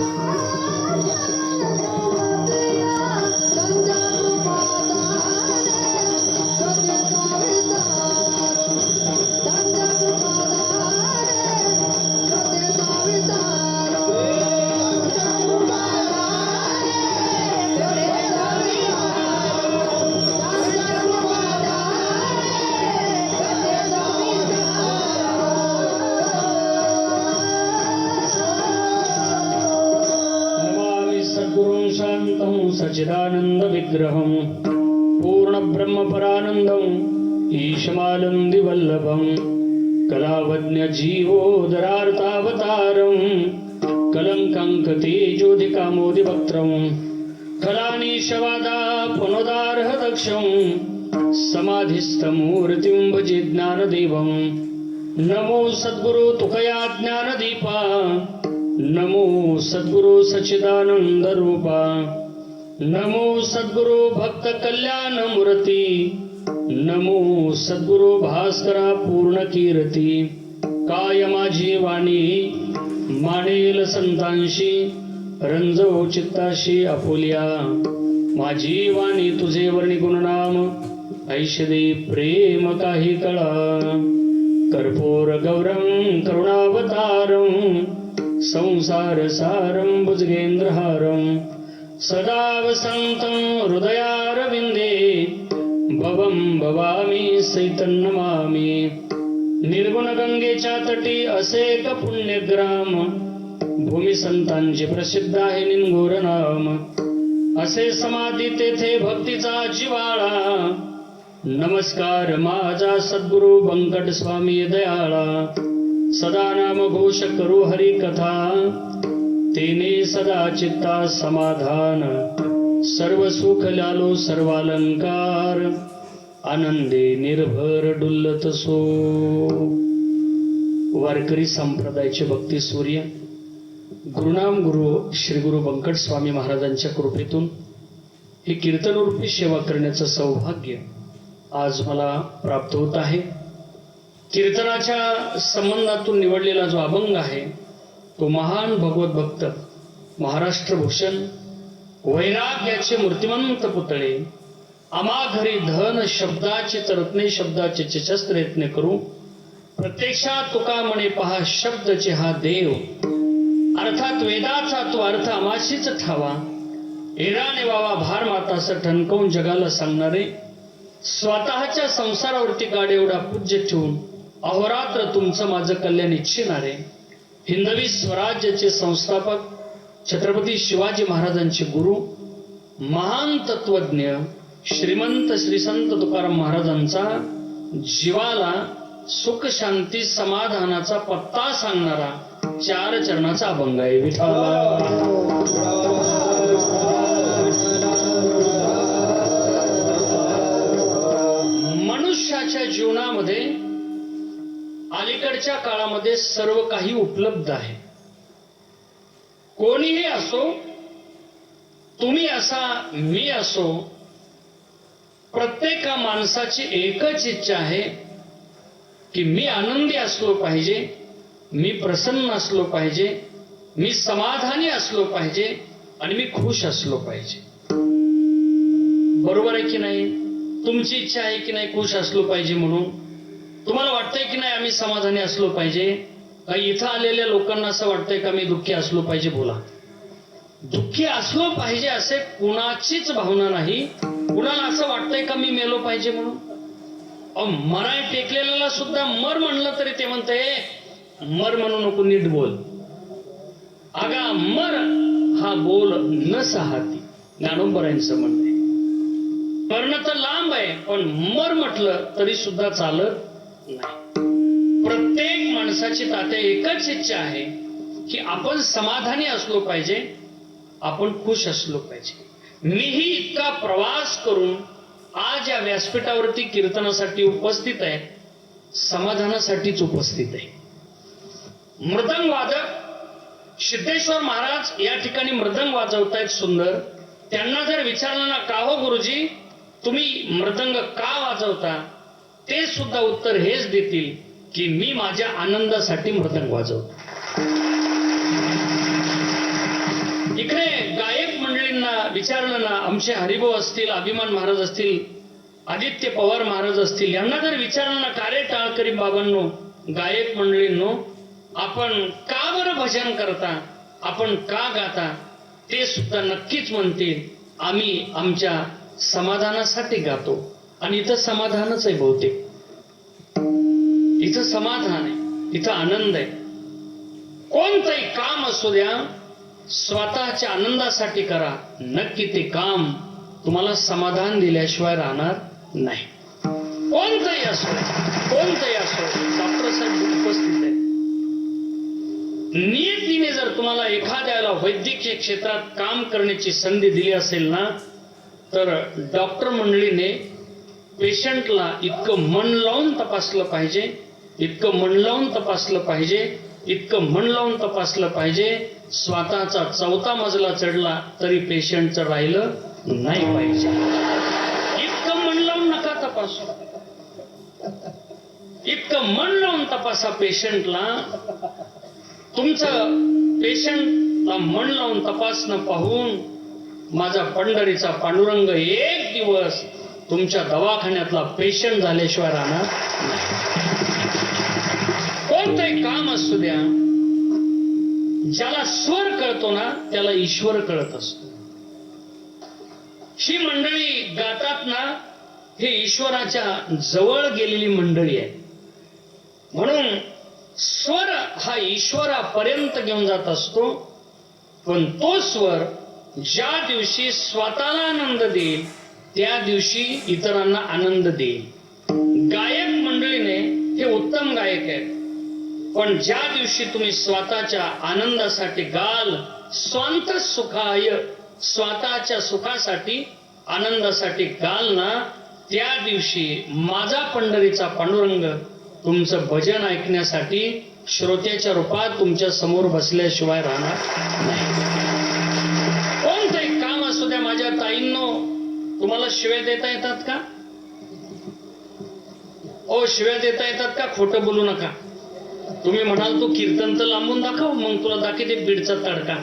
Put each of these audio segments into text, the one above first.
Música सच्चिदानन्दविग्रहम् पूर्णब्रह्मपरानन्दम् ईशमानन्दिवल्लभम् कलावज्ञजीवोदरार्तावतारम् कलङ्कङ्कतेजोधिकामोदिवक्त्रम् कलानीशवादा पुनदार्हदक्षम् समाधिस्थमूर्तिं भजे ज्ञानदेवम् नमो सद्गुरु तुकया ज्ञानदीपा नमो सद्गुरु सच्चिदानंद नमो सद्गुरु भक्त कल्याण मूर्ती नमो सद्गुरु भास्करा पूर्ण कीर्ती काय माझी वाणी मानेल संतांशी रंजव चित्ताशी आपुल्या माझी वाणी तुझे वर्णी गुणनाम ऐशदे प्रेम काही कळा कर्पूर गौरम करुणावतारम संसार सारं भुजगेन्द्रहारं सदा वसन्तं हृदयारविन्दे भवं भवामि सैतन्नमामि निर्गुणगंगेच्या तटी असे एक पुण्यग्राम भूमी संतांचे प्रसिद्ध आहे निनगोर नाम। असे समाधी तेथे भक्तीचा जिवाळा। नमस्कार माझा सद्गुरु बंकट स्वामी दयाळा। सदा नाम घोष करू हरी कथा तेने सदा चित्ता समाधान सर्व सुख लालो सर्वालंकार आनंदे निर्भर डुल्लत सो. वारकरी संप्रदायाचे भक्ती सूर्य गुरुनाम गुरु श्री गुरु बंकट स्वामी महाराजांच्या कृपेतून हे कीर्तनरूपी सेवा करण्याचं सौभाग्य आज मला प्राप्त होत आहे. कीर्तनाच्या संबंधातून निवडलेला जो अभंग आहे तो महान भगवत भक्त महाराष्ट्र भूषण वैराग्याचे मूर्तिमंत पुतळे आमा घरी धन शब्दाचे तरत्ने शब्दाचे चचस्त्र यत्न करू प्रत्यक्षात तुका म्हणे पहा शब्दचे हा देव. अर्थात वेदाचा तो अर्थ आमाशीच ठावा. एराने वावा भार मातास ठणकवून जगाला सांगणारे स्वतःच्या संसारावरती गाड एवढा पूज्य ठेवून अहोरात्र तुमचं माझं कल्याण इच्छिणारे. हिंदवी स्वराज्याचे संस्थापक छत्रपती शिवाजी महाराजांचे गुरु महान तत्वज्ञ श्रीमंत श्रीसंत तुकाराम महाराजांचा जीवाला सुख शांती समाधानाचा पत्ता सांगणारा चार चरणाचा अभंग आहे विठ्ठला. मनुष्याच्या जीवनामध्ये अलीकडच्या काळामध्ये सर्व काही उपलब्ध आहे. कोणीही असो तुम्ही असा मी असो प्रत्येका माणसाची एकच इच्छा आहे की मी आनंदी असलो पाहिजे मी प्रसन्न असलो पाहिजे मी समाधानी असलो पाहिजे आणि मी खुश असलो पाहिजे. बरोबर आहे की नाही? तुमची इच्छा आहे की नाही खुश असलो पाहिजे म्हणून? तुम्हाला वाटतंय की नाही आम्ही समाधानी असलो पाहिजे? इथं आलेल्या लोकांना असं वाटतंय का मी दुःखी असलो पाहिजे? बोला. दुःखी असलो पाहिजे असे कुणाचीच भावना नाही. कुणाला असं वाटतंय का मी मेलो पाहिजे म्हणून? मराय टेकलेल्याला सुद्धा मर म्हणलं तरी ते म्हणते मर म्हणू नको नीट बोल. आगा मर हा बोल न सहाती. ज्ञानोबरांचं म्हणणे आहे. मरण तर लांब आहे पण मर म्हटलं तरी सुद्धा चालत नाही. प्रत्येक माणसाची तात्या एकच इच्छा आहे की आपण समाधानी असलो पाहिजे आपण खुश असलो पाहिजे. मीही इतका प्रवास करून आज या व्यासपीठावरती कीर्तनासाठी उपस्थित आहे समाधानासाठीच उपस्थित आहे. मृदंग वादक सिद्धेश्वर महाराज या ठिकाणी मृदंग वाजवतायत सुंदर. त्यांना जर विचारलं ना का हो गुरुजी तुम्ही मृदंग का वाजवता? ते सुद्धा उत्तर हेच देतील की मी माझ्या आनंदासाठी मृदंग वाजवतो. विचारलं ना आमचे हरिभाऊ असतील अभिमान महाराज असतील आदित्य पवार महाराज असतील यांना जर विचारलं ना कार्य टाळकरी बाबांनो गायक मंडळींनो आपण का बरं भजन करता आपण का गाता? ते सुद्धा नक्कीच म्हणतील आम्ही आमच्या समाधानासाठी गातो. आणि इथं समाधानच आहे बहुतेक. इथं समाधान आहे. इथं आनंद आहे. कोणतंही काम असू द्या स्वतःच्या आनंदासाठी करा. नक्की ते काम तुम्हाला समाधान दिल्याशिवाय राहणार नाही. कोणतंही असो कोणतंही असो डॉक्टर साहेब उपस्थित आहे नियतीने जर तुम्हाला एखाद्याला वैद्यकीय क्षेत्रात काम करण्याची संधी दिली असेल ना तर डॉक्टर मंडळीने पेशंटला इतकं मन लावून तपासलं पाहिजे इतकं मन लावून तपासलं पाहिजे इतकं मन लावून तपासलं पाहिजे स्वतःचा चौथा मजला चढला तरी पेशंटचं राहिलं नाही पाहिजे. इतकं मन लावून नका तपासू. इतकं मन लावून तपासा पेशंटला. तुमचं पेशंटला मन लावून तपासणं पाहून माझा पंढरीचा पांडुरंग एक दिवस तुमच्या दवाखान्यातला पेशंट झाल्याशिवाय राहणार कोणतंही काम असू द्या ज्याला स्वर कळतो ना त्याला ईश्वर कळत असतो. ही मंडळी गातात ना हे ईश्वराच्या जवळ गेलेली मंडळी आहे. म्हणून स्वर हा ईश्वरापर्यंत घेऊन जात असतो पण तो स्वर ज्या दिवशी स्वतःला आनंद देईल त्या दिवशी इतरांना आनंद देईल. गायक मंडळीने हे उत्तम गायक आहेत. पण ज्या दिवशी तुम्ही स्वतःच्या आनंदासाठी गाल स्वांत सुखाय स्वतःच्या सुखासाठी आनंदासाठी गाल ना त्या दिवशी माझा पंढरीचा पांडुरंग तुमचं भजन ऐकण्यासाठी श्रोत्याच्या रूपात तुमच्यासमोर बसल्याशिवाय राहणार नाही. तुम्हाला शिव्या देता येतात का? ओ शिव्या देता येतात का? खोटं बोलू नका. तुम्ही म्हणाल तू कीर्तन तर लांबून दाखव मग तुला दाखवते बीडचा तडका.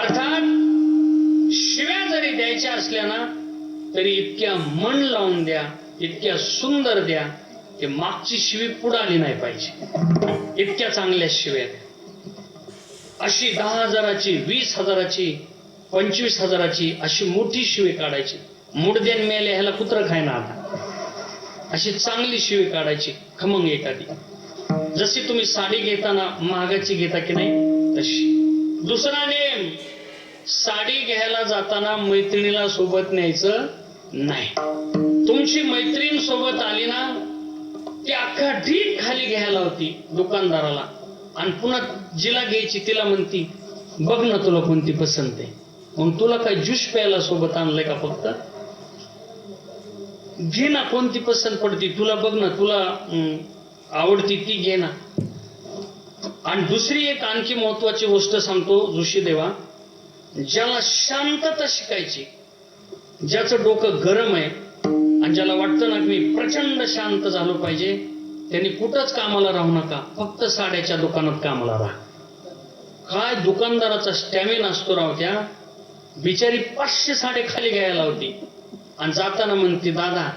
अर्थात शिव्या जरी द्यायच्या असल्या ना तरी इतक्या मन लावून द्या इतक्या सुंदर द्या की मागची शिवी पुढं आली नाही पाहिजे. इतक्या चांगल्या शिव्या द्या. अशी दहा हजाराची वीस हजाराची पंचवीस हजाराची अशी मोठी शिवी काढायची. मुडद्यान मेले ह्याला कुत्र खायना आता. अशी चांगली शिवी काढायची खमंग एखादी. जशी तुम्ही साडी घेताना महागाची घेता की नाही तशी. दुसरा नेम साडी घ्यायला जाताना मैत्रिणीला सोबत न्यायचं नाही. तुमची मैत्रीण सोबत आली ना ती अख्खा ढीक खाली घ्यायला होती दुकानदाराला. आणि पुन्हा जिला घ्यायची तिला म्हणती बघ ना तुला कोणती पसंत आहे. मग तुला काय ज्यूस प्यायला सोबत आणलंय का फक्त? घे ना कोणती पसंत पडती? तुला बघ ना तुला आवडती ती घे ना. आणि दुसरी एक आणखी महत्वाची गोष्ट सांगतो ऋषी देवा ज्याला शांतता शिकायची ज्याचं डोकं गरम आहे आणि ज्याला वाटतं ना की मी प्रचंड शांत झालो पाहिजे त्यांनी कुठंच कामाला राहू नका. फक्त साड्याच्या दुकानात कामाला राहा. काय दुकानदाराचा स्टॅमिना असतो राव त्या? बिचारी पाचशे साडे खाली घ्यायला होती. आणि जाताना म्हणते दादा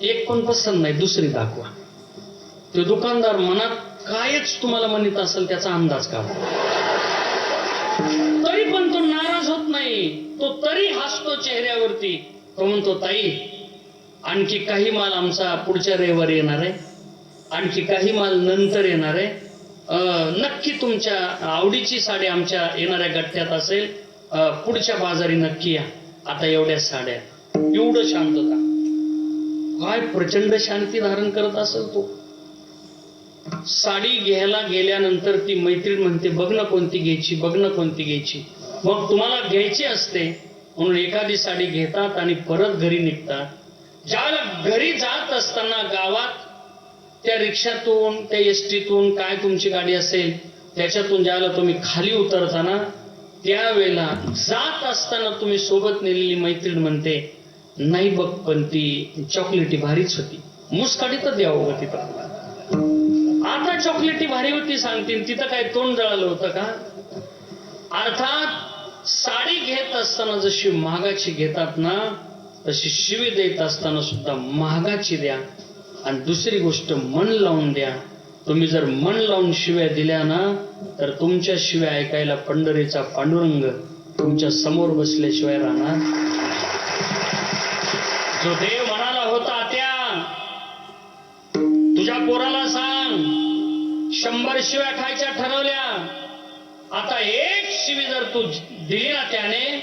एक पण पसंत नाही दुसरी दाखवा. तो दुकानदार मनात कायच तुम्हाला म्हणत असेल त्याचा अंदाज काढा. तरी पण तो नाराज होत नाही. तो तरी हसतो चेहऱ्यावरती. तो म्हणतो ताई आणखी काही माल आमचा पुढच्या रविवारी येणार आहे. आणखी काही माल नंतर येणार आहे. नक्की तुमच्या आवडीची साडी आमच्या येणाऱ्या गठ्ठ्यात असेल. पुढच्या बाजारी नक्की या. आता एवढ्या साड्या एवढं शांतता. काय प्रचंड शांती धारण करत असेल तो? साडी घ्यायला गेल्यानंतर ती मैत्रीण म्हणते बघ ना कोणती घ्यायची बघ ना कोणती घ्यायची. मग तुम्हाला घ्यायची असते म्हणून एखादी साडी घेतात आणि परत घरी निघतात. ज्याला घरी जात असताना गावात त्या रिक्षातून त्या एस टीतून काय तुमची गाडी असेल त्याच्यातून ज्यावेळेला तुम्ही खाली उतरताना त्यावेळेला जात असताना तुम्ही सोबत नेलेली मैत्रीण म्हणते नाही बघ पण ती चॉकलेटी भारीच होती. मुसकाडी तर द्यावं गं तिथं. आता चॉकलेटी भारी होती सांगतील तिथं काय तोंड जळालं होतं का? अर्थात साडी घेत असताना जशी महागाची घेतात ना तशी शिवी देत असताना सुद्धा महागाची द्या. आणि दुसरी गोष्ट मन लावून द्या. तुम्ही जर मन लावून शिव्या दिल्या ना तर तुमच्या शिव्या ऐकायला पंढरीचा पांडुरंग तुमच्यासमोर बसल्याशिवाय राहणार जो देव म्हणाला होता त्या तुझ्या पोराला सांग शंभर शिव्या खायच्या ठरवल्या. आता एक शिवी जर तू दिली ना त्याने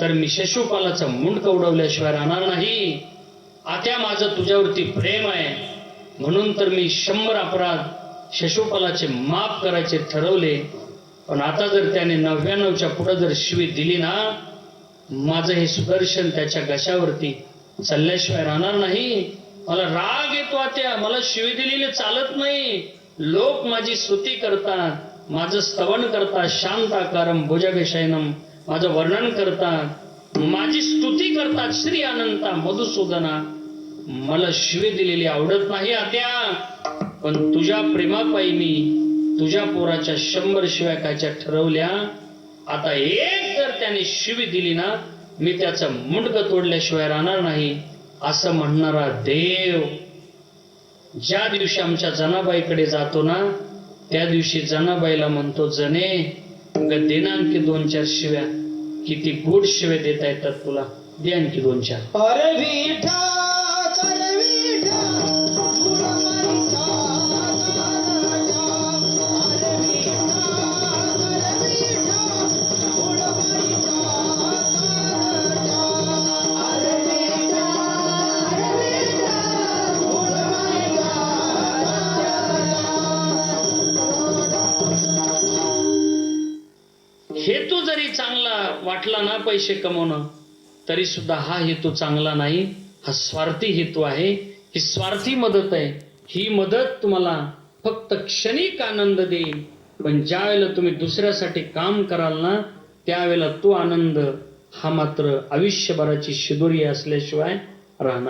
तर मी शशुपालाचं मुंडक उडवल्याशिवाय राहणार नाही. आता माझं तुझ्यावरती प्रेम आहे. म्हणून तर मी शंभर अपराध शशुपालाचे माफ करायचे ठरवले. पण आता जर त्याने नव्याण्णवच्या पुढे जर शिवी दिली ना माझं हे सुदर्शन त्याच्या घशावरती चालल्याशिवाय राहणार नाही. मला राग येतो आता मला शिवी दिलेले चालत नाही. लोक माझी स्तुती करतात माझं स्तवन करतात शांताकारम भुजगशयनम माझं वर्णन करतात. माझी स्तुती करतात श्री अनंता मधुसूदना. मला शिवे दिलेली आवडत नाही आत्या. पण तुझ्या प्रेमापायी मी तुझ्या पोराच्या शंभर शिव्या कायच्या ठरवल्या. आता एक जर त्याने शिवी दिली ना मी त्याचं मुंडकं तोडल्याशिवाय राहणार नाही असं म्हणणारा देव. ज्या दिवशी आमच्या जनाबाईकडे जातो ना त्या दिवशी जनाबाईला म्हणतो जने ग दोन चार शिव्या. किती गोड शिव्या देता येतात तुला. दे आणखी दोन चार. हेतू जरी चांगला वाटला ना पैसे कमवणं तरी सुद्धा हा हेतू चांगला नाही. हा स्वार्थी हेतू आहे. ही स्वार्थी मदत आहे. ही मदत तुम्हाला फक्त क्षणिक आनंद देईल. पण ज्या वेळेला तुम्ही दुसऱ्यासाठी काम कराल ना त्यावेळेला तो आनंद हा मात्र आयुष्यभराची शिदोरी असल्याशिवाय राहणार